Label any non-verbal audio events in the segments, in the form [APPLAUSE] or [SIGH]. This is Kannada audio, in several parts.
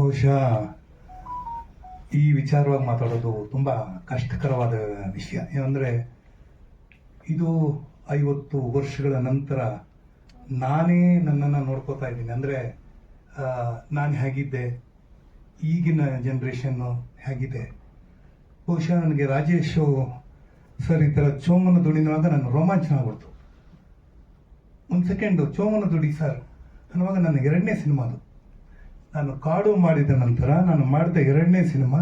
ಬಹುಶಃ ಈ ವಿಚಾರವಾಗಿ ಮಾತಾಡೋದು ತುಂಬ ಕಷ್ಟಕರವಾದ ವಿಷಯ. ಏನಂದರೆ, ಇದು ಐವತ್ತು ವರ್ಷಗಳ ನಂತರ ನಾನೇ ನನ್ನನ್ನು ನೋಡ್ಕೋತಾ ಇದ್ದೀನಿ. ಅಂದರೆ ನಾನು ಹೇಗಿದ್ದೆ, ಈಗಿನ ಜನ್ರೇಷನ್ನು ಹೇಗಿದೆ. ಬಹುಶಃ ನನಗೆ ರಾಜೇಶ್ ಸರ್ ಈ ಥರ ಚೋಮನ ದುಡಿನವಾಗ ನನ್ನ ರೋಮಾಂಚನ ಆಗ್ಬಿಡ್ತು. ಒಂದು ಸೆಕೆಂಡು ಚೋಮನ ದುಡಿ ಸರ್ ಅನ್ನುವಾಗ ನನ್ನ ಎರಡನೇ ಸಿನಿಮಾ ಅದು. ನಾನು ಕಾಡು ಮಾಡಿದ ನಂತರ ನಾನು ಮಾಡಿದ ಎರಡನೇ ಸಿನಿಮಾ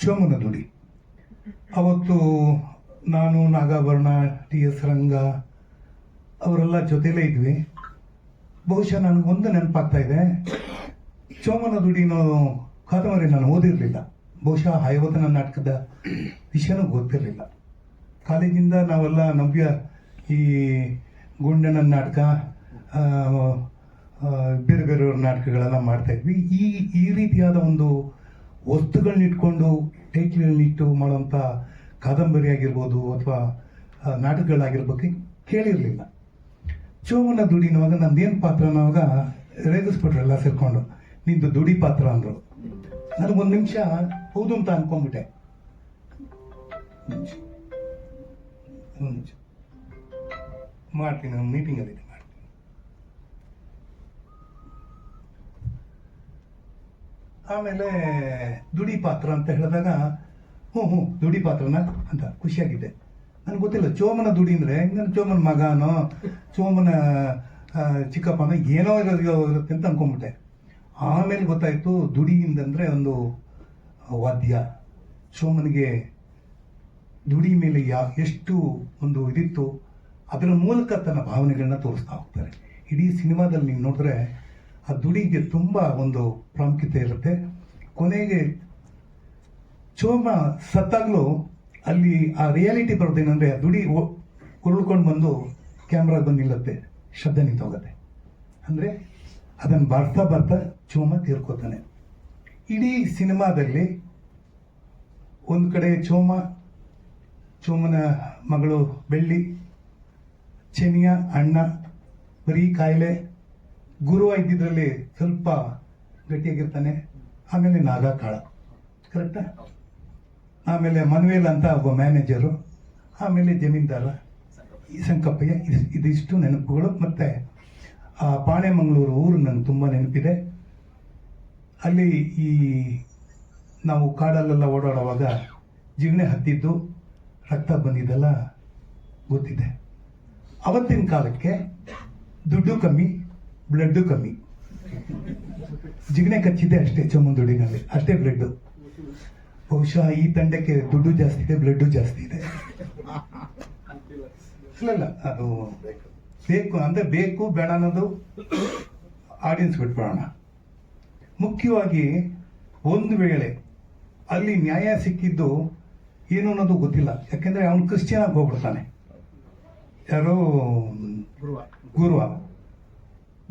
ಚೋಮನ ದುಡಿ. ಅವತ್ತು ನಾನು ನಾಗಾಭರಣ, ಟಿ ಎಸ್ ರಂಗ ಅವರೆಲ್ಲ ಜೊತೆಲೇ ಇದ್ವಿ. ಬಹುಶಃ ನನಗೊಂದು ನೆನಪಾಗ್ತಾ ಇದೆ. ಚೋಮನ ದುಡಿನೋ ಕಾದಂಬರಿ ನಾನು ಓದಿರಲಿಲ್ಲ. ಬಹುಶಃ ಐವತ್ತನ ನಾಟಕದ ವಿಷಯನೂ ಗೊತ್ತಿರಲಿಲ್ಲ. ಕಾಲೇಜಿಂದ ನಾವೆಲ್ಲ ನವ್ಯ ಈ ಗುಂಡನ ನಾಟಕ ಬೇರೆ ಬೇರೆಯವ್ರ ನಾಟಕಗಳೆಲ್ಲ ಮಾಡ್ತಾ ಇದ್ವಿ. ಈ ಈ ರೀತಿಯಾದ ಒಂದು ವಸ್ತುಗಳನ್ನ ಇಟ್ಕೊಂಡು ಟೈಟ್ಲ್ಗಳನ್ನಿಟ್ಟು ಮಾಡುವಂಥ ಕಾದಂಬರಿ ಆಗಿರ್ಬೋದು ಅಥವಾ ನಾಟಕಗಳಾಗಿರ್ಬೇಕು ಕೇಳಿರಲಿಲ್ಲ. ಚೋಮನ ದುಡಿನವಾಗ ನಂದೇನು ಪಾತ್ರ ಅನ್ನೋವಾಗ ರೇಗಿಸ್ಬಿಟ್ರು ಎಲ್ಲ ಸೇರಿಕೊಂಡು, ನಿಂದು ದುಡಿ ಪಾತ್ರ ಅಂದರು. ಒಂದು ನಿಮಿಷ ಹೌದು ಅಂತ ಅನ್ಕೊಂಡ್ಬಿಟ್ಟೆ. ಮಾಡ್ತೀನಿ ನಿಮಿಷ. ಮೀಟಿಂಗಲ್ಲಿ. ಮಾಡ್ತೀನಿ ನಾನು ಮೀಟಿಂಗ್ ಅಲ್ಲಿ ಮಾಡ್ತೀನಿ ಆಮೇಲೆ ದುಡಿ ಪಾತ್ರ ಅಂತ ಹೇಳಿದಾಗ ಹ್ಞೂ ಹ್ಞೂ ದುಡಿ ಪಾತ್ರನ ಅಂತ ಖುಷಿಯಾಗಿದ್ದೆ. ನನಗೆ ಗೊತ್ತಿಲ್ಲ, ಚೋಮನ ದುಡಿ ಅಂದರೆ ನಾನು ಚೋಮನ ಮಗನೋ, ಚೋಮನ ಚಿಕ್ಕಪ್ಪನ ಏನೋ ಇರೋ ಇರುತ್ತೆ ಅಂತ ಅಂದ್ಕೊಂಬಿಟ್ಟೆ ಆಮೇಲೆ ಗೊತ್ತಾಯ್ತು ದುಡಿಯಿಂದಂದರೆ ಒಂದು ವಾದ್ಯ. ಚೋಮನಿಗೆ ದುಡಿ ಮೇಲೆ ಯಾ, ಎಷ್ಟು ಒಂದು ಇದಿತ್ತು, ಅದರ ಮೂಲಕ ತನ್ನ ಭಾವನೆಗಳನ್ನ ತೋರಿಸ್ತಾ ಹೋಗ್ತಾರೆ. ಇಡೀ ಸಿನಿಮಾದಲ್ಲಿ ನೀವು ನೋಡಿದ್ರೆ ಆ ದುಡಿಗೆ ತುಂಬ ಒಂದು ಪ್ರಾಮುಖ್ಯತೆ ಇರುತ್ತೆ. ಕೊನೆಗೆ ಚೋಮ ಸತ್ತಾಗ್ಲೂ ಅಲ್ಲಿ ಆ ರಿಯಾಲಿಟಿ ಬರೋದೇನಂದ್ರೆ ಆ ದುಡಿ ಉರುಳ್ಕೊಂಡು ಬಂದು ಕ್ಯಾಮ್ರಾಗ ಬಂದು ನಿಲ್ಲುತ್ತೆ. ಶಬ್ದ ನಿಂತೋಗುತ್ತೆ. ಅಂದರೆ ಅದನ್ನು ಬರ್ತಾ ಬರ್ತಾ ಚೋಮ ತೀರ್ಕೋತಾನೆ. ಇಡೀ ಸಿನಿಮಾದಲ್ಲಿ ಒಂದು ಕಡೆ ಚೋಮ ಚೋಮನ ಮಗಳು ಬೆಳ್ಳಿ ಚೆನಿಯ ಅಣ್ಣ, ಬರೀ ಕಾಯಿಲೆ ಗುರು ಇದ್ದಿದ್ರಲ್ಲಿ ಸ್ವಲ್ಪ ಗಟ್ಟಿಯಾಗಿರ್ತಾನೆ. ಆಮೇಲೆ ನಾಗಾಕಾಳ ಕರೆಕ್ಟಾ ಆಮೇಲೆ ಮನ್ವೇಲ್ ಅಂತ ಒಬ್ಬ ಮ್ಯಾನೇಜರು ಆಮೇಲೆ ಜಮೀನ್ದಾರ. ಈ ಸಂಕಪ್ಪಯ್ಯ ಇದ್- ಇದಿಷ್ಟು ನೆನಪುಗಳು. ಮತ್ತೆ ಆ ಪಾಣೆಮಂಗಳೂರು ಊರು ನನಗೆ ತುಂಬ ನೆನಪಿದೆ. ಅಲ್ಲಿ ಈ ನಾವು ಕಾಡಲ್ಲೆಲ್ಲ ಓಡಾಡುವಾಗ ಜಿಗಣೆ ಹತ್ತಿದ್ದು ರಕ್ತ ಬಂದಿದ್ದೆಲ್ಲ ಗೊತ್ತಿದೆ. ಅವತ್ತಿನ ಕಾಲಕ್ಕೆ ದುಡ್ಡು ಕಮ್ಮಿ. ಬ್ಲಡ್ಡು ಕಮ್ಮಿ. ಜಿಗಣೆ ಕಚ್ಚಿದೆ ಅಷ್ಟೇ ಚಮ್ಮಂದುಡಿನಲ್ಲಿ ಅಷ್ಟೇ ಬ್ಲಡ್ಡು ಬಹುಶಃ ಈ ತಂಡಕ್ಕೆ ದುಡ್ಡು ಜಾಸ್ತಿ ಇದೆ ಬ್ಲಡ್ ಜಾಸ್ತಿ ಇದೆ. ಇಲ್ಲ ಅದು ಬೇಕು ಅಂದ್ರೆ ಬೇಕು, ಬೇಡ ಅನ್ನೋದು ಆಡಿಯನ್ಸ್ ಬಿಟ್ಬಿಡೋಣ ಮುಖ್ಯವಾಗಿ ಒಂದು ವೇಳೆ ಅಲ್ಲಿ ನ್ಯಾಯ ಸಿಕ್ಕಿದ್ದು ಏನು ಅನ್ನೋದು ಗೊತ್ತಿಲ್ಲ. ಯಾಕೆಂದ್ರೆ ಅವನು ಕ್ರಿಶ್ಚಿಯನ್ ಆಗಿ ಹೋಗ್ಬಿಡ್ತಾನೆ. ಯಾರೋ ಗುರುವ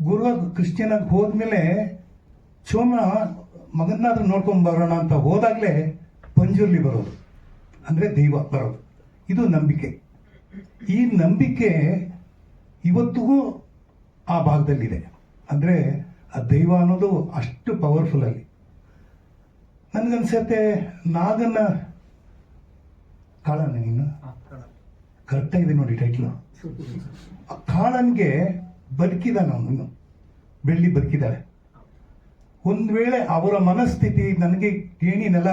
ಗುರುವ ಕ್ರಿಶ್ಚಿಯನ್ ಆಗಿ ಹೋದ್ಮೇಲೆ ಸೋಮ ಮಗನ್ನಾದ್ರೂ ನೋಡ್ಕೊಂಡ್ ಬರೋಣ ಅಂತ ಹೋದಾಗಲೇ ಪಂಜುರ್ಲಿ ಬರೋದು. ಅಂದ್ರೆ ದೈವ ಬರೋದು. ಇದು ನಂಬಿಕೆ. ಈ ನಂಬಿಕೆ ಇವತ್ತಿಗೂ ಆ ಭಾಗದಲ್ಲಿದೆ. ಅಂದ್ರೆ ಆ ದೈವ ಅನ್ನೋದು ಅಷ್ಟು ಪವರ್ಫುಲ್ ಅಲ್ಲಿ. ನನ್ಗನ್ಸತ್ತೆ ನಾಗನ್ನ ಕಾಳನ ನೀನು? ಕರೆಕ್ಟಾಗಿದೆ ನೋಡಿ ಟೈಟ್ಲು ಆ ಕಾಳನ್ಗೆ ಬದುಕಿದಾನ ಅವನು ಬೆಳ್ಳಿ ಬದುಕಿದ್ದಾಳೆ ಒಂದ್ ವೇಳೆ ಅವರ ಮನಸ್ಥಿತಿ ನನಗೆ ಗೇಣಿನೆಲ್ಲ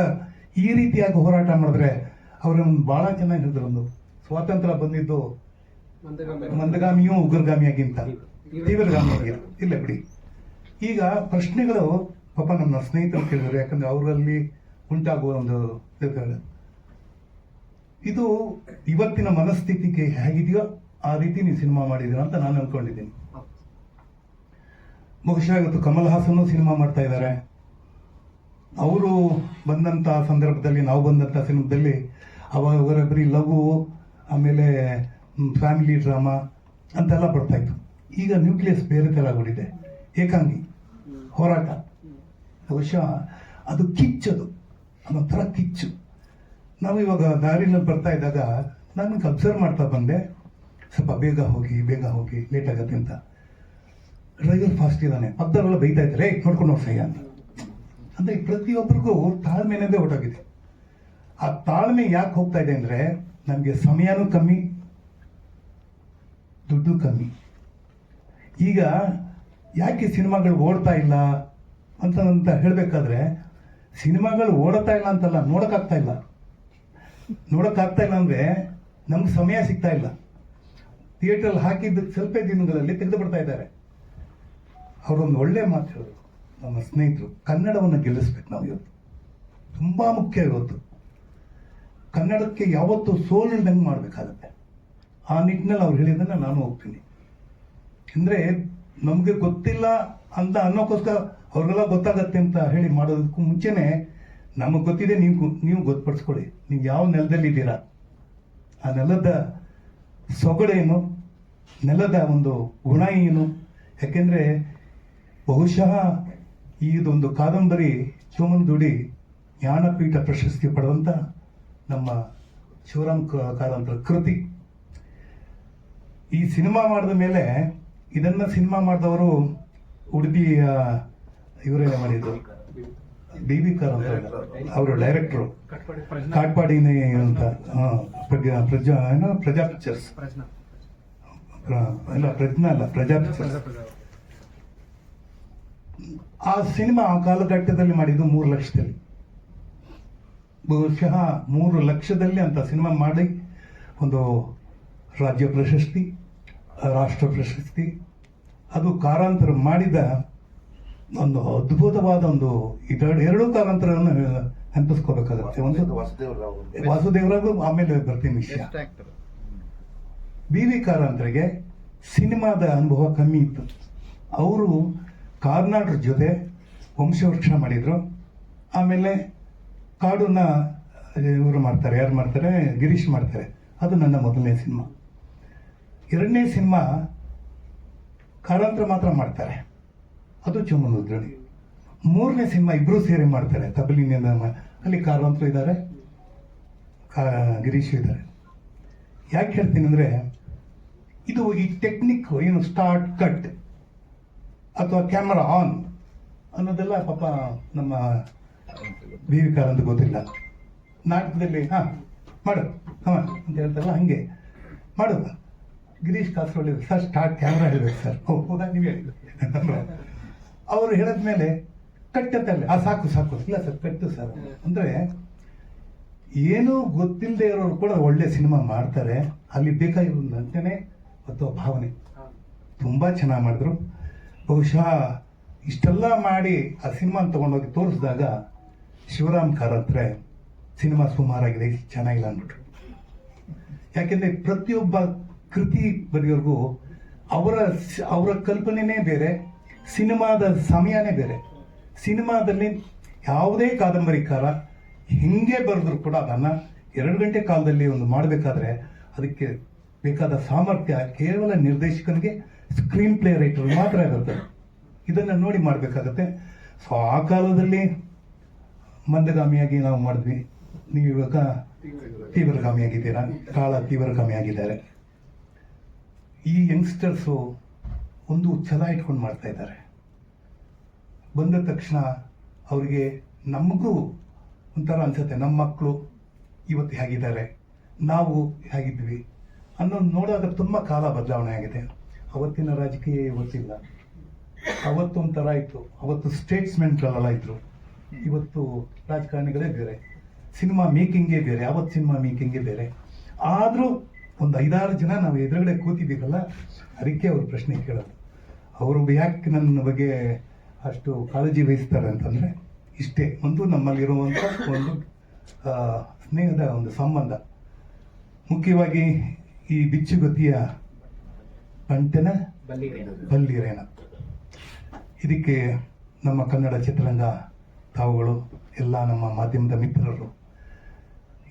ಈ ರೀತಿಯಾಗಿ ಹೋರಾಟ ಮಾಡಿದ್ರೆ ಅವರನ್ನು ಬಹಳ ಚೆನ್ನಾಗಿ ಒಂದು. ಸ್ವಾತಂತ್ರ್ಯ ಬಂದಿದ್ದು ಮಂದಗಾಮಿಯೂ ಉಗ್ರಗಾಮಿಯಾಗಿಂತ. ತೀವ್ರಗಾಮಿಯಾಗಿ. ಇಲ್ಲ ಬಿಡಿ. ಈಗ ಪ್ರಶ್ನೆಗಳು, ಪಾಪ ನಮ್ಮ ಸ್ನೇಹಿತರು ಕೇಳಿದ್ರು, ಯಾಕಂದ್ರೆ ಅವರಲ್ಲಿ ಉಂಟಾಗುವ ಒಂದು. ಇದು ಇವತ್ತಿನ ಮನಸ್ಥಿತಿಗೆ ಹೇಗಿದೆಯೋ ಆ ರೀತಿ ನೀವು ಸಿನಿಮಾ ಮಾಡಿದ್ದೀರ ಅಂತ ನಾನು ಅನ್ಕೊಂಡಿದ್ದೀನಿ. ಬಹುಶಃ ಇವತ್ತು ಕಮಲ್ ಹಾಸನ್ ಸಿನಿಮಾ ಮಾಡ್ತಾ ಇದ್ದಾರೆ. ಅವರು ಬಂದಂತ ಸಂದರ್ಭದಲ್ಲಿ, ನಾವು ಬಂದಂತ ಸಿನಿಮಾದಲ್ಲಿ ಅವಾಗ ಅವರ ಬರೀ ಲಘು ಆಮೇಲೆ ಫ್ಯಾಮಿಲಿ ಡ್ರಾಮಾ ಅಂತೆಲ್ಲ ಬರ್ತಾ ಇತ್ತು. ಈಗ ನ್ಯೂಕ್ಲಿಯಸ್ ಬೇರೆ ಥರ ಆಗೋಗಿದೆ. ಏಕಾಂಗಿ, ಹೋರಾಟ. ಬಹುಶಃ ಅದು ಕಿಚ್ಚದು. ಅದೊಂಥರ ಕಿಚ್ಚು. ನಾವು ಇವಾಗ ದಾರಿನಲ್ಲಿ ಬರ್ತಾ ಇದ್ದಾಗ ನನಗೆ ಅಬ್ಸರ್ವ್ ಮಾಡ್ತಾ ಬಂದೆ. ಸ್ವಲ್ಪ ಬೇಗ ಹೋಗಿ ಬೇಗ ಹೋಗಿ ಲೇಟ್ ಆಗತ್ತೆ ಅಂತ. ಡ್ರೈವರ್ ಫಾಸ್ಟ್ ಇದ್ದಾನೆ. ಪಕ್ಕದವರೆಲ್ಲ ಬೈತಾ ಇದ್ದಾರೆ "ಏಯ್, ನೋಡ್ಕೊಂಡು ಹೋಗ್ಸಯ್ಯ ಅಂತ. ಅಂದ್ರೆ ಪ್ರತಿಯೊಬ್ಬರಿಗೂ ತಾಳ್ಮೆ ಅನ್ನೋದೇ ಹೊರಟೋಗಿದೆ ಆ ತಾಳ್ಮೆ ಯಾಕೆ ಹೋಗ್ತಾ ಇದೆ ಅಂದರೆ ನಮಗೆ ಸಮಯನೂ ಕಮ್ಮಿ ದುಡ್ಡು ಕಮ್ಮಿ. ಈಗ ಯಾಕೆ ಸಿನಿಮಾಗಳು ಓಡ್ತಾ ಇಲ್ಲ ಅಂತ ಅಂತ ಹೇಳಬೇಕಾದ್ರೆ ಸಿನಿಮಾಗಳು ಓಡತಾ ಇಲ್ಲ ಅಂತಲ್ಲ ನೋಡೋಕ್ಕಾಗ್ತಾ ಇಲ್ಲ. ನೋಡೋಕ್ಕಾಗ್ತಾ ಇಲ್ಲ ಅಂದ್ರೆ ನಮ್ಗೆ ಸಮಯ ಸಿಗ್ತಾ ಇಲ್ಲ. ಥಿಯೇಟ್ರಲ್ಲಿ ಹಾಕಿದ್ದ ಸ್ವಲ್ಪ ದಿನಗಳಲ್ಲಿ ತೆಗೆದು ಬಿಡ್ತಾ ಇದ್ದಾರೆ. ಅವರೊಂದು ಒಳ್ಳೆ ಮಾತು ಹೇಳಿದ್ರು ನಮ್ಮ ಸ್ನೇಹಿತರು ಕನ್ನಡವನ್ನು ಗೆಲ್ಲಿಸ್ಬೇಕು ನಾವು ಇವತ್ತು. ತುಂಬಾ ಮುಖ್ಯ ಇವತ್ತು. ಕನ್ನಡಕ್ಕೆ ಯಾವತ್ತು ಸೋಲಿಲ್ದಂಗೆ ಮಾಡಬೇಕಾಗತ್ತೆ. ಆ ನಿಟ್ಟಿನಲ್ಲಿ ಅವ್ರು ಹೇಳಿದ್ದನ್ನ ನಾನು ಹೋಗ್ತೀನಿ ಅಂದ್ರೆ ನಮಗೆ ಗೊತ್ತಿಲ್ಲ ಅಂತ ಅನ್ನೋಕ್ಕೋಸ್ಕರ ಅವ್ರಿಗೆಲ್ಲ ಗೊತ್ತಾಗತ್ತೆ ಅಂತ ಹೇಳಿ ಮಾಡೋದಕ್ಕೂ ಮುಂಚೆನೆ ನಮಗೆ ಗೊತ್ತಿದೆ ನೀವು ನೀವು ಗೊತ್ತುಪಡಿಸ್ಕೊಳ್ಳಿ ನೀವು ಯಾವ ನೆಲದಲ್ಲಿ ಇದ್ದೀರಾ ಆ ನೆಲದ ಸೊಗಡೇನು? ನೆಲದ ಒಂದು ಗುಣ ಏನು? ಯಾಕೆಂದ್ರೆ ಬಹುಶಃ ಇದೊಂದು ಕಾದಂಬರಿ ಚೋಮನದುಡಿ ಜ್ಞಾನಪೀಠ ಪ್ರಶಸ್ತಿ ಪಡೆದಂಥ ನಮ್ಮ ಶಿವರಾಮ್ ಕಾರಂತರ ಕೃತಿ. ಈ ಸಿನಿಮಾ ಮಾಡಿದ ಮೇಲೆ ಇದನ್ನ ಸಿನಿಮಾ ಮಾಡಿದವರು ಉಡುಪಿಯ ಇವರೇನೆ ಮಾಡಿದ್ರು ಬಿ ಬಿ ಕಾರಂತ ಅವರು ಡೈರೆಕ್ಟ್ರು. ಕಾಟ್ಪಾಡಿನೇ ಅಂತ ಪ್ರಜಾ ಏನೋ ಪ್ರಜಾ ಪಿಕ್ಚರ್ಸ್. ಇಲ್ಲ ಪ್ರಜ್ಞಾ ಅಲ್ಲ ಪ್ರಜಾ ಪಿಕ್ಚರ್ಸ್. ಆ ಸಿನಿಮಾ ಆ ಕಾಲಘಟ್ಟದಲ್ಲಿ ಮಾಡಿದ್ದು ಮೂರು ಲಕ್ಷದಲ್ಲಿ. ಬಹುಶಃ ಮೂರು ಲಕ್ಷದಲ್ಲಿ ಅಂತ ಸಿನಿಮಾ ಮಾಡಿ ಒಂದು ರಾಜ್ಯ ಪ್ರಶಸ್ತಿ ರಾಷ್ಟ್ರ ಪ್ರಶಸ್ತಿ ಅದು ಕಾರಾಂತರ ಮಾಡಿದ ಒಂದು ಅದ್ಭುತವಾದ ಒಂದು ಇದೆರಡು ಎರಡು ಕಾರಾಂತರವನ್ನು ನೆನಪಿಸ್ಕೋಬೇಕಾಗತ್ತೆ. ಒಂದು ವಾಸುದೇವರಾವ್ ವಾಸುದೇವರಾಗು ಆಮೇಲೆ ಬರ್ತೀನಿ ವಿಷಯ ಬಿ ವಿ ಕಾರಾಂತರಿಗೆ ಸಿನಿಮಾದ ಅನುಭವ ಕಮ್ಮಿ ಇತ್ತು. ಅವರು ಕಾರ್ನಾಡ್ರ ಜೊತೆ ವಂಶವೃಕ್ಷ ಮಾಡಿದ್ರು. ಆಮೇಲೆ ಕಾಡನ್ನ ಇವರು ಮಾಡ್ತಾರೆ, ಯಾರು ಮಾಡ್ತಾರೆ? ಗಿರೀಶ್ ಮಾಡ್ತಾರೆ. ಅದು ನನ್ನ ಮೊದಲನೇ ಸಿನಿಮಾ. ಎರಡನೇ ಸಿನಿಮಾ ಕಾಲಾಂತರ ಮಾತ್ರ ಮಾಡ್ತಾರೆ. ಅದು ಚುಮ್ಮನುದ್ರಣಿ ಮೂರನೇ ಸಿನಿಮಾ ಇಬ್ರು ಸೇರಿ ಮಾಡ್ತಾರೆ. ತಬಲಿನಿಂದ ಅಲ್ಲಿ ಕಾರಂತರು ಇದ್ದಾರೆ ಕಾ- ಗಿರೀಶ್ ಇದ್ದಾರೆ ಯಾಕೆ ಹೇಳ್ತೀನಿ ಅಂದ್ರೆ, ಇದು ಈ ಟೆಕ್ನಿಕ್ ಏನು ಸ್ಟಾರ್ಟ್ ಕಟ್ ಅಥವಾ ಕ್ಯಾಮರಾ ಆನ್ ಅನ್ನೋದೆಲ್ಲ ಪಾಪ ನಮ್ಮ ವಿ ಕಾರಂತ ಗೊತ್ತಿಲ್ಲ. ನಾಟಕದಲ್ಲಿ ಹಾ ಮಾಡು ಹಾ ಅಂತ ಹೇಳ್ತಾರಲ್ಲ ಹಂಗೆ. ಮಾಡು. Girish Kasaravalli sir start camera ಹೇಳ್ಬೇಕು ಸರ್. ಹೌದಾ? ನೀವು ಹೇಳಿ ಅವರು ಹೇಳಿದ್ಮೇಲೆ ಅಲ್ಲಿ. ಆ ಸಾಕು ಸಾಕು. ಇಲ್ಲ ಸರ್ ಕಟ್ಟು ಸರ್. ಅಂದ್ರೆ ಏನೂ ಗೊತ್ತಿಲ್ಲದೆ ಇರೋರು ಕೂಡ ಒಳ್ಳೆ ಸಿನಿಮಾ ಮಾಡ್ತಾರೆ. ಅಲ್ಲಿ ಬೇಕಾಗಿರೋದಂತೆಯೇ ಅಥವಾ ಭಾವನೆ. ತುಂಬಾ ಚೆನ್ನಾಗಿ ಮಾಡಿದ್ರು. ಬಹುಶಃ ಇಷ್ಟೆಲ್ಲ ಮಾಡಿ ಆ ಸಿನಿಮಾ ತಗೊಂಡೋಗಿ ತೋರಿಸಿದಾಗ ಶಿವರಾಮ್ ಕಾರಂತ್ರೆ ಸಿನಿಮಾ ಸುಮಾರಾಗಿದೆ ಚೆನ್ನಾಗಿಲ್ಲ ಅಂದ್ಬಿಟ್ರು. ಯಾಕೆಂದರೆ ಪ್ರತಿಯೊಬ್ಬ ಕೃತಿ ಬರೆಯೋರ್ಗೂ ಅವರ ಅವರ ಕಲ್ಪನೆನೇ ಬೇರೆ, ಸಿನಿಮಾದ ಸಮಯನೇ ಬೇರೆ. ಸಿನಿಮಾದಲ್ಲಿ ಯಾವುದೇ ಕಾದಂಬರಿಕಾರ ಹೆಂಗೆ ಬರೆದ್ರು ಕೂಡ ಅದನ್ನ ಎರಡು ಗಂಟೆ ಕಾಲದಲ್ಲಿ ಒಂದು ಮಾಡಬೇಕಾದ್ರೆ ಅದಕ್ಕೆ ಬೇಕಾದ ಸಾಮರ್ಥ್ಯ ಕೇವಲ ನಿರ್ದೇಶಕನಿಗೆ ಸ್ಕ್ರೀನ್ ಪ್ಲೇ ರೈಟರ್ ಮಾತ್ರ ಇರುತ್ತೆ. ಇದನ್ನ ನೋಡಿ ಮಾಡಬೇಕಾಗತ್ತೆ. ಸೊ ಆ ಕಾಲದಲ್ಲಿ ಮಂದಗಾಮಿಯಾಗಿ ನಾವು ಮಾಡಿದ್ವಿ. ನೀವು ಇವಾಗ ತೀವ್ರಗಾಮಿಯಾಗಿದ್ದೀರಾ? ಕಾಳ ತೀವ್ರಗಾಮಿಯಾಗಿದ್ದಾರೆ. ಈ ಯಂಗ್ಸ್ಟರ್ಸು ಒಂದು ಛಲ ಇಟ್ಕೊಂಡು ಮಾಡ್ತಾ ಇದ್ದಾರೆ. ಬಂದ ತಕ್ಷಣ ಅವರಿಗೆ ನಮಗೂ ಒಂಥರ ಅನ್ಸುತ್ತೆ. ನಮ್ಮ ಮಕ್ಕಳು ಇವತ್ತು ಹೇಗಿದ್ದಾರೆ? ನಾವು ಹೇಗಿದ್ವಿ ಅನ್ನೋದು ನೋಡೋದು ತುಂಬ ಕಾಲ ಬದಲಾವಣೆ ಆಗಿದೆ. ಅವತ್ತಿನ ರಾಜಕೀಯ ಇವತ್ತಿಲ್ಲ. ಅವತ್ತು ಒಂಥರ ಇತ್ತು. ಅವತ್ತು ಸ್ಟೇಟ್ಸ್ಮೆಂಟ್ಗಳೆಲ್ಲ ಇದ್ರು. ಇವತ್ತು ರಾಜಕಾರಣಿಗಳೇ ಬೇರೆ. ಸಿನಿಮಾ ಮೇಕಿಂಗೇ ಬೇರೆ. ಅವತ್ತು ಸಿನಿಮಾ ಮೇಕಿಂಗೇ ಬೇರೆ. ಆದರೂ ಒಂದು ಐದಾರು ಜನ ನಾವು ಎದುರುಗಡೆ ಕೂತಿದ್ದೀವಲ್ಲ, ಅದಕ್ಕೆ ಅವರು ಪ್ರಶ್ನೆ ಕೇಳೋದು. ಅವರು ಯಾಕೆ ನನ್ನ ಬಗ್ಗೆ ಅಷ್ಟು ಕಾಳಜಿ ವಹಿಸ್ತಾರೆ ಅಂತಂದರೆ, ಇಷ್ಟೇ ಒಂದು ನಮ್ಮಲ್ಲಿರುವಂಥ ಒಂದು ಸ್ನೇಹದ ಒಂದು ಸಂಬಂಧ. ಮುಖ್ಯವಾಗಿ ಈ ಬಿಚ್ಚುಗತಿಯ ಪಂಟನ ಬಲ್ಲಿರೇನ. ಇದಕ್ಕೆ ನಮ್ಮ ಕನ್ನಡ ಚಿತ್ರರಂಗ ತಾವುಗಳು ಎಲ್ಲ ನಮ್ಮ ಮಾಧ್ಯಮದ ಮಿತ್ರರು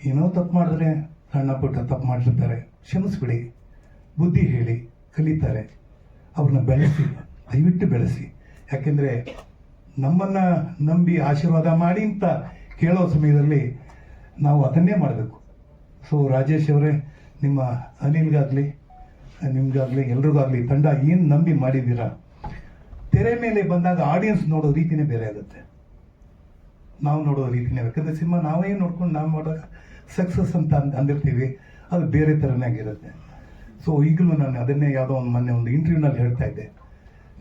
ಏನೋ ತಪ್ಪು ಮಾಡಿದ್ರೆ ಸಣ್ಣ ಪುಟ್ಟ ತಪ್ಪು ಮಾಡಿರ್ತಾರೆ ಕ್ಷಮಿಸ್ಬಿಡಿ ಬುದ್ಧಿ ಹೇಳಿ ಕಲಿತಾರೆ ಅವ್ರನ್ನ ಬೆಳೆಸಿ ದಯವಿಟ್ಟು ಬೆಳೆಸಿ. ಯಾಕೆಂದರೆ ನಮ್ಮನ್ನ ನಂಬಿ ಆಶೀರ್ವಾದ ಮಾಡಿ ಅಂತ ಕೇಳೋ ಸಮಯದಲ್ಲಿ ನಾವು ಅದನ್ನೇ ಮಾಡಬೇಕು. ಸೊ ರಾಜೇಶ್ ಅವರೇ ನಿಮ್ಮ ಅನಿಲ್ಗಾಗ್ಲಿ ನಿಮ್ಗಾಗ್ಲಿ ಆಗಲಿ ತಂಡ ಏನು ನಂಬಿ ಮಾಡಿದ್ದೀರಾ? ತೆರೆ ಮೇಲೆ ಬಂದಾಗ ಆಡಿಯನ್ಸ್ ನೋಡೋ ರೀತಿನೇ ಬೇರೆ ಆಗುತ್ತೆ. ನಾವು ನೋಡೋ ರೀತಿನೇ ಯಾಕಂದ್ರೆ ಸಿನಿಮಾ ನಾವೇ ನೋಡ್ಕೊಂಡು ನಾವು ಮಾಡೋ ಸಕ್ಸಸ್ ಅಂತ ಅಂದ್- ಅಂದಿರ್ತೀವಿ. ಅದು ಬೇರೆ ಥರನೇ ಆಗಿರುತ್ತೆ. ಸೊ ಈಗಲೂ ನಾನು ಅದನ್ನೇ ಯಾವುದೋ ಒಂದು ಮೊನ್ನೆ ಒಂದು ಇಂಟರ್ವ್ಯೂನಲ್ಲಿ ಹೇಳ್ತಾ ಇದ್ದೆ.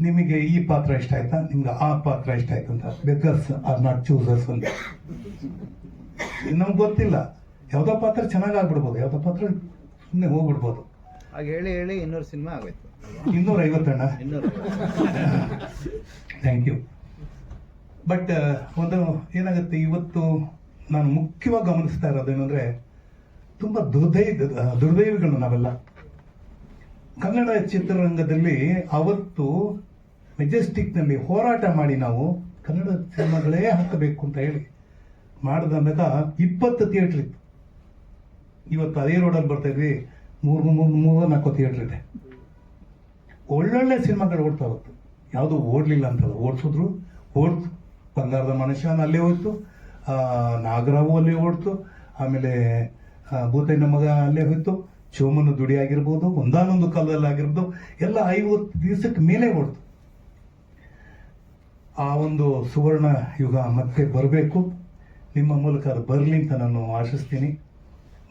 ನಿಮಗೆ ಈ ಪಾತ್ರ ಇಷ್ಟ ಆಯ್ತಾ? ನಿಮ್ಗೆ ಆ ಪಾತ್ರ ಇಷ್ಟ ಆಯ್ತು ಅಂತ. ಬೆಗರ್ಸ್ ಆರ್ ನಾಟ್ ಚೂಸರ್ಸ್ ಅಂತ. ನಮ್ಗೆ ಗೊತ್ತಿಲ್ಲ. ಯಾವುದೋ ಪಾತ್ರ ಚೆನ್ನಾಗಿ ಆಗ್ಬಿಡ್ಬೋದು. ಯಾವುದೋ ಪಾತ್ರ ಸುಮ್ಮನೆ ಹೋಗ್ಬಿಡ್ಬೋದು. ಹಾಗೆ ಹೇಳಿ ಹೇಳಿ ಇನ್ನೂರು ಸಿನಿಮಾ ಆಗೋಯ್ತು. ಇನ್ನೂರ ಐವತ್ತಣ್ಣ ಇನ್ನೂರು ಥ್ಯಾಂಕ್ ಯು ಬಟ್ ಒಂದು ಏನಾಗುತ್ತೆ ಇವತ್ತು ನಾನು ಮುಖ್ಯವಾಗಿ ಗಮನಿಸ್ತಾ ಇರೋದೇನೆಂದ್ರೆ ತುಂಬ ದುರ್ದೈ ದುರ್ದೈವಿಗಳು ನಾವೆಲ್ಲ. ಕನ್ನಡ ಚಿತ್ರರಂಗದಲ್ಲಿ ಅವತ್ತು ಮೆಜೆಸ್ಟಿಕ್ನಲ್ಲಿ ಹೋರಾಟ ಮಾಡಿ ನಾವು ಕನ್ನಡ ಸಿನಿಮಾಗಳೇ ಹಾಕಬೇಕು ಅಂತ ಹೇಳಿ ಮಾಡಿದಾಗ ಇಪ್ಪತ್ತು ಥಿಯೇಟ್ರ್ ಇತ್ತು. ಇವತ್ತು ಅದೇ ರೋಡಲ್ಲಿ ಬರ್ತಾ ಇದ್ವಿ. ಮೂರು ಮೂರು ಮೂರು ನಾಲ್ಕು ಥಿಯೇಟ್ರ್ ಇದೆ. ಒಳ್ಳೊಳ್ಳೆ ಸಿನಿಮಾಗಳು ಓಡ್ತಾ ಹೋಗ್ತು ಯಾವುದು ಓಡಲಿಲ್ಲ ಅಂತಲ್ಲ ಓಡಿಸಿದ್ರು, ಓಡ್ತು. ಬಂಗಾರದ ಮನುಷ್ಯನ ಅಲ್ಲೇ ಹೋಯ್ತು. ನಾಗರಾವು ಅಲ್ಲೇ ಓಡ್ತು. ಆಮೇಲೆ ಭೂತೈನ ಮಗ ಅಲ್ಲೇ ಹೋಯ್ತು. ಚೋಮನ ದುಡಿ ಆಗಿರ್ಬೋದು, ಒಂದಾನೊಂದು ಕಾಲದಲ್ಲಿ ಆಗಿರ್ಬೋದು, ಎಲ್ಲ ಐವತ್ತು ದಿವಸಕ್ಕೆ ಮೇಲೆ ಓಡ್ತು. ಆ ಒಂದು ಸುವರ್ಣ ಯುಗ ಮತ್ತೆ ಬರಬೇಕು. ನಿಮ್ಮ ಮೂಲಕ ಅದು ಬರಲಿ ಅಂತ ನಾನು ಆಶಿಸ್ತೀನಿ.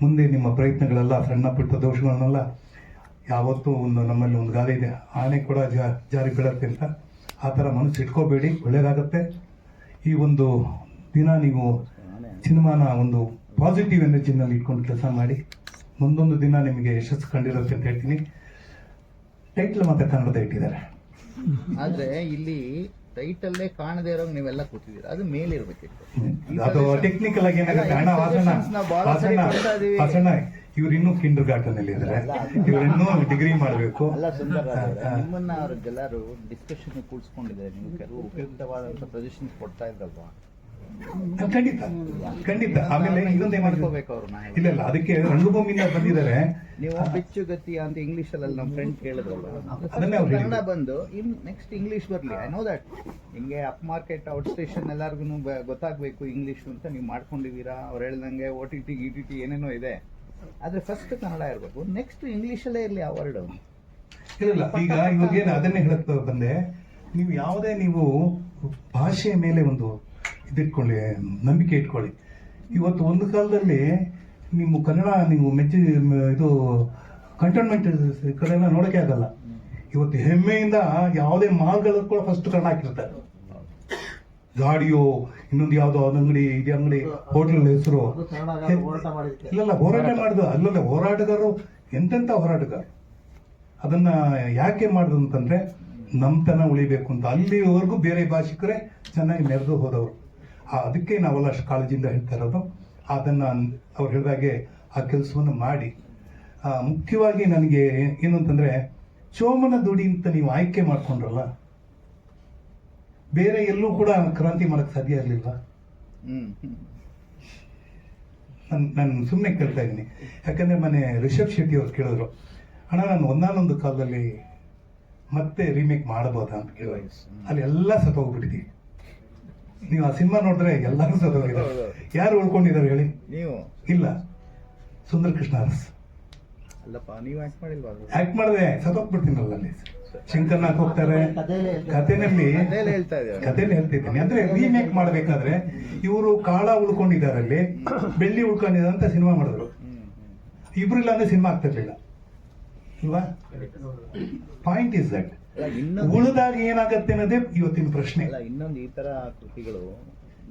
ಮುಂದೆ ನಿಮ್ಮ ಪ್ರಯತ್ನಗಳೆಲ್ಲ ಸಣ್ಣ ಪುಟ್ಟ ದೋಷಗಳನ್ನೆಲ್ಲ ಯಾವತ್ತೂ ಒಂದು ನಮ್ಮಲ್ಲಿ ಒಂದು ಗಾದೆ ಇದೆ. ಆನೆ ಕೂಡ ಜಾರಿ ಬೀಳತ್ತೆ ಅಂತ. ಆ ಥರ ಮನಸ್ಸು ಇಟ್ಕೋಬೇಡಿ, ಒಳ್ಳೇದಾಗತ್ತೆ. ಈ ಒಂದು ದಿನ ನೀವು ಸಿನಿಮಾನ ಒಂದು ಪಾಸಿಟಿವ್ ಎನರ್ಜಿನಲ್ಲಿ ಇಟ್ಕೊಂಡು ಕೆಲಸ ಮಾಡಿ, ಮುಂದೊಂದು ದಿನ ನಿಮಗೆ ಯಶಸ್ಸು ಕಂಡಿರುತ್ತೆ ಅಂತ ಹೇಳ್ತೀನಿ. ಟೈಟ್ಲ್ ಮಾತ್ರ ಕನ್ನಡದ ಇಟ್ಟಿದ್ದಾರೆ. ಆದರೆ ಇಲ್ಲಿ ಟೈಟಲ್ಲೇ ಕಾಣದೇ ಇರೋ ನೀವೆಲ್ಲ ಕೂತಿದ್ದೀರಾ? ಅದು ಮೇಲಿರ್ಬೇಕಿತ್ತು. ಅದು ಟೆಕ್ನಿಕಲ್ ಆಗಿ ಏನಾಗುತ್ತೆ ಅಣ್ಣ ವಾಸಣ್ಣ ಬಹಳ ಸರಿ ಕೊಡ್ತಾ ಇದೀವಿ. ವಾಸಣ್ಣ ಇವ್ರು ಇನ್ನೂ ಕಿಂಡರ್ ಗಾರ್ಟನ್ ಅಲ್ಲಿ ಇದ್ದಾರೆ ಇವ್ರು ಇನ್ನೂ ಡಿಗ್ರಿ ಮಾಡಬೇಕು. ಅಲ್ಲ ಸುಂದರ ನಿಮ್ಮನ್ನ ಅವ್ರಿಗೆಲ್ಲರೂ ಡಿಸ್ಕಷನ್ ಕೂಡ್ಸ್ಕೊಂಡಿದ್ದಾರೆ. ನೀವು ಕೆಲವು ಉಪಯುಕ್ತವಾದಂತ ಸಜೆಷನ್ಸ್ ಕೊಡ್ತಾ ಇದ್ದಲ್ವಾ ಖಂಡಿತ ಖಂಡಿತ. ಆಮೇಲೆ ಇನ್ನೊಂದು ಮಾಡ್ಕೋಬೇಕು ಅವ್ರನ್ನ ಇಲ್ಲ ಇಲ್ಲ ಅದಕ್ಕೆ ರಂಗಭೂಮಿಯಿಂದ ಬಂದಿದ್ದಾರೆ. ನೀವು ಬಿಚ್ಚು ಗತಿ ಅಂತ ಇಂಗ್ಲಿಷ್ ಅಲ್ಲಿ ನಮ್ಮ ಫ್ರೆಂಡ್ ಕೇಳಿದ್ರಲ್ಲ. ಅದನ್ನೇ ಅವ್ರು ಕನ್ನಡ ಬಂದು ಇನ್ ನೆಕ್ಸ್ಟ್ ಇಂಗ್ಲಿಷ್ ಬರಲಿ. ಐ ನೋ ದಟ್ ಹಿಂಗೆ ಅಪ್ ಮಾರ್ಕೆಟ್ ಔಟ್ ಸ್ಟೇಷನ್ ಎಲ್ಲರಿಗೂ ಗೊತ್ತಾಗ್ಬೇಕು ಇಂಗ್ಲಿಷ್ ಅಂತ. ನೀವು ಮಾಡ್ಕೊಂಡಿದ್ದೀರಾ? ಅವ್ರು ಹೇಳ್ದಂಗೆ O T T E T T ಏನೇನೋ ಇದೆ. ಆದ್ರೆ ಫಸ್ಟ್ ಕನ್ನಡ ಇರಬೇಕು. ನೆಕ್ಸ್ಟ್ ಇಂಗ್ಲಿಷಲ್ಲೇ ಇರಲಿ ಆ ವರ್ಡ್ ಇಲ್ಲ ಇಲ್ಲ. ಈಗ ಇವಾಗೇನು ಅದನ್ನೇ ಹೇಳಕ್ ಬಂದೆ. ನೀವು ಯಾವುದೇ ನೀವು ಭಾಷೆಯ ಮೇಲೆ ಒಂದು ಇದಿಟ್ಕೊಳ್ಳಿ ನಂಬಿಕೆ ಇಟ್ಕೊಳ್ಳಿ. ಇವತ್ತು ಒಂದು ಕಾಲದಲ್ಲಿ ನಿಮ್ಮ ಕನ್ನಡ ನೀವು ಮೆಚ್ಚಿ ಇದು ಕಂಟೋನ್ಮೆಂಟ್ ಕಡೆನ ನೋಡೋಕೆ ಆಗಲ್ಲ. ಇವತ್ತು ಹೆಮ್ಮೆಯಿಂದ ಯಾವುದೇ ಮಾಲ್ಗಳು ಕೂಡ ಫಸ್ಟ್ ಕನ್ನಡ ಹಾಕಿರ್ತಾರೆ. ಗಾಡಿಯೋ ಇನ್ನೊಂದು ಯಾವುದೋ ಅದು ಅಂಗಡಿ ಇದು ಅಂಗಡಿ ಹೋಟೆಲ್ ಹೆಸರು. ಇಲ್ಲಲ್ಲ ಹೋರಾಟ ಮಾಡಿದ್ರು ಅಲ್ಲಲ್ಲ ಹೋರಾಟಗಾರರು ಎಂತೆಂಥ ಹೋರಾಟಗಾರರು ಅದನ್ನ ಯಾಕೆ ಮಾಡಿದ್ರು ಅಂತಂದ್ರೆ ನಮ್ತನ ಉಳಿಬೇಕು ಅಂತ. ಅಲ್ಲಿವರೆಗೂ ಬೇರೆ ಭಾಷಿಕರೇ ಚೆನ್ನಾಗಿ ನೆರೆದು ಹೋದವರು. ಅದಕ್ಕೆ ನಾವೆಲ್ಲ ಅಷ್ಟು ಕಾಳಜಿಯಿಂದ ಹೇಳ್ತಾ ಇರೋದು. ಅದನ್ನು ಅವ್ರು ಹೇಳಿದಾಗೆ ಆ ಕೆಲಸವನ್ನು ಮಾಡಿ. ಮುಖ್ಯವಾಗಿ ನನಗೆ ಏನು ಅಂತಂದರೆ ಚೋಮನ ದುಡಿ ಅಂತ ನೀವು ಆಯ್ಕೆ ಮಾಡಿಕೊಂಡ್ರಲ್ಲ ಬೇರೆ ಎಲ್ಲೂ ಕೂಡ ಕ್ರಾಂತಿ ಮಾಡೋಕ್ಕೆ ಸಾಧ್ಯ ಇರಲಿಲ್ಲ. ನಾನು ನಾನು ಸುಮ್ಮನೆ ಕೇಳ್ತಾ ಇದ್ದೀನಿ. ಯಾಕಂದ್ರೆ ಮನೆ ರಿಷಬ್ ಶೆಟ್ಟಿ ಅವ್ರು ಕೇಳಿದ್ರು ಅಣ್ಣ ನಾನು ಒಂದಾನೊಂದು ಕಾಲದಲ್ಲಿ ಮತ್ತೆ ರೀಮೇಕ್ ಮಾಡಬಹುದಾ ಅಂತ ಕೇಳಿದ್ರು. ಅಲ್ಲಿ ಎಲ್ಲ ಸತ್ತೋಗ್ಬಿಟ್ಟಿದ್ದೀವಿ. ನೀವು ಆ ಸಿನಿಮಾ ನೋಡಿದ್ರೆ ಎಲ್ಲರೂ ಸತ್ತೋಗಿದ್ದಾರೆ. ಯಾರು ಉಳ್ಕೊಂಡಿದ್ದಾರೆ ಹೇಳಿ? ನೀವು. ಇಲ್ಲ. ಸುಂದರ ಕೃಷ್ಣ ಅರಸ್. ಅಲ್ಲಪ್ಪ ನೀವು ಆಕ್ಟ್ ಮಾಡಿಲ್ವಾ? ಆಕ್ಟ್ ಮಾಡಿದೆ. ಸತ್ತೋಗ್ಬಿಡ್ತೀನಲ್ಲ ಅಲ್ಲಿ ಶಂಕರ್ನಾಗ್ ಹೋಗ್ತಾರೆ. ಕಥೆನಲ್ಲಿ ಕಥೆಯಲ್ಲಿ ಹೇಳ್ತಿದ್ದೀನಿ. ಅಂದ್ರೆ ರೀಮೇಕ್ ಮಾಡ್ಬೇಕಾದ್ರೆ ಇವರು ಕಾಳ ಉಳ್ಕೊಂಡಿದ್ದಾರೆ ಅಲ್ಲಿ. ಬೆಳ್ಳಿ ಉಳ್ಕೊಂಡಿದ್ದಾರೆ ಅಂತ ಸಿನಿಮಾ ಮಾಡಿದ್ರು. ಇಲ್ಲ ಅಂದ್ರೆ ಸಿನಿಮಾ ಆಗ್ತಿರ್ಲಿಲ್ಲ. ಅಲ್ವಾ ಪಾಯಿಂಟ್ ಇಸ್ ದಟ್ ಉಳಿದಾಗ ಏನಾಗತ್ತೆ ಅನ್ನೋದೇ ಇವತ್ತಿನ ಪ್ರಶ್ನೆ. ಅಲ್ಲ ಇನ್ನೊಂದು ಈ ತರ ಕೃತಿಗಳು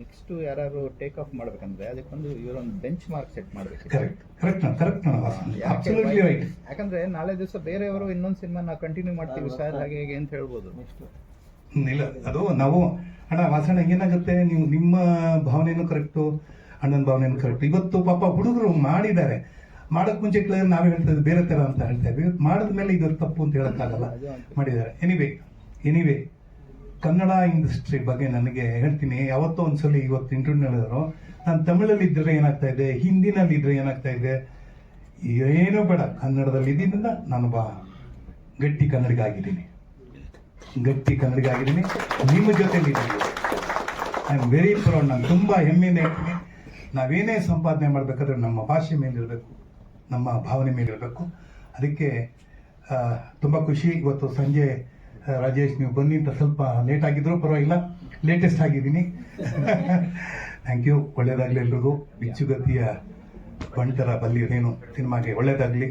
ನೆಕ್ಸ್ಟ್ ಯಾರು ಟೇಕ್ ಆಫ್ ಮಾಡ್ಬೇಕಂದ್ರೆ ಅದಕ್ಕೊಂದು ಇವರೊಂದು ಬೆಂಚ್ ಮಾರ್ಕ್ ಸೆಟ್ ಮಾಡ್ಬೇಕು. Correct correct correct absolutely right ಯಾಕಂದ್ರೆ ನಾಳೆ ದಿವಸ ಬೇರೆಯವರು ಇನ್ನೊಂದು ಸಿನಿಮಾ ನಾವು ಕಂಟಿನ್ಯೂ ಮಾಡ್ತೀವಿ ಸರ್ ಹಾಗೆ ಹೇಗೆ ಅಂತ ಹೇಳ್ಬೋದು. ಇಲ್ಲ ಅದು ನಾವು ಅಣ್ಣ ವಾಸಣ್ಣ ಏನಾಗುತ್ತೆ? ನೀವು ನಿಮ್ಮ ಭಾವನೆನೂ ಕರೆಕ್ಟು ಅಣ್ಣನ ಭಾವನೆನೂ ಕರೆಕ್ಟ್ ಇವತ್ತು ಪಾಪ ಹುಡುಗರು ಮಾಡಿದ್ದಾರೆ. ಮಾಡಕ್ ಮುಂಚೆ ಕ್ಲಿಯರ್ ನಾವೇ ಹೇಳ್ತಾ ಬೇರೆ ತರ ಅಂತ ಹೇಳ್ತಾ ಇದ್ವಿ. ಮಾಡಿದ ಮಾಡಿದ್ಮೇಲೆ ಇದು ತಪ್ಪು ಅಂತ ಹೇಳಕ್ಕಾಗಲ್ಲ. ಮಾಡಿದ್ದಾರೆ. ಎನಿವೆ ಎನಿವೆ ಕನ್ನಡ ಇಂಡಸ್ಟ್ರಿ ಬಗ್ಗೆ ನನಗೆ ಹೇಳ್ತೀನಿ. ಯಾವತ್ತೋ ಒಂದ್ಸಲಿ ಇವತ್ತು ಇಂಟರ್ವ್ಯೂ ಹೇಳಿದ್ರು ನಾನು ತಮಿಳಲ್ಲಿ ಇದ್ರೆ ಏನಾಗ್ತಾ ಇದೆ? ಹಿಂದಿನಲ್ಲಿ ಇದ್ರೆ ಏನಾಗ್ತಾ ಇದೆ? ಏನೂ ಬೇಡ. ಕನ್ನಡದಲ್ಲಿ ಇದ್ದಿದ್ದರಿಂದ ನಾನು ಬಾ. ಗಟ್ಟಿ ಕನ್ನಡಿಗ ಆಗಿದ್ದೀನಿ ಗಟ್ಟಿ ಕನ್ನಡಿಗ ಆಗಿದ್ದೀನಿ ನಿಮ್ಮ ಜೊತೆಲಿ ಐ ಆಮ್ ವೆರಿ ಪ್ರೌಡ್ ನಾನು ತುಂಬ ಹೆಮ್ಮೆಯಿಂದ ಹೇಳ್ತೀನಿ. ನಾವೇನೇ ಸಂಪಾದನೆ ಮಾಡಬೇಕಾದ್ರೆ ನಮ್ಮ ಭಾಷೆ ಮೇಲೆ ಇರಬೇಕು ನಮ್ಮ ಭಾವನೆ ಮೇಲೆ ಇರಬೇಕು. ಅದಕ್ಕೆ ತುಂಬ ಖುಷಿ. ಇವತ್ತು ಸಂಜೆ ರಾಜೇಶ್, ನೀವು ಬನ್ನಿ. ಅಂತ ಸ್ವಲ್ಪ ಲೇಟ್ ಆಗಿದ್ರು ಪರವಾಗಿಲ್ಲ. ಲೇಟೆಸ್ಟ್ ಆಗಿದ್ದೀನಿ. [LAUGHS] ಥ್ಯಾಂಕ್ ಯು ಒಳ್ಳೇದಾಗ್ಲಿ ಎಲ್ರಿಗೂ. ಬಿಚ್ಚುಗತಿಯ ಬಂಟರ ಬಲ್ಲಿ ಏನು ಸಿನಿಮಾಗೆ ಒಳ್ಳೇದಾಗ್ಲಿ.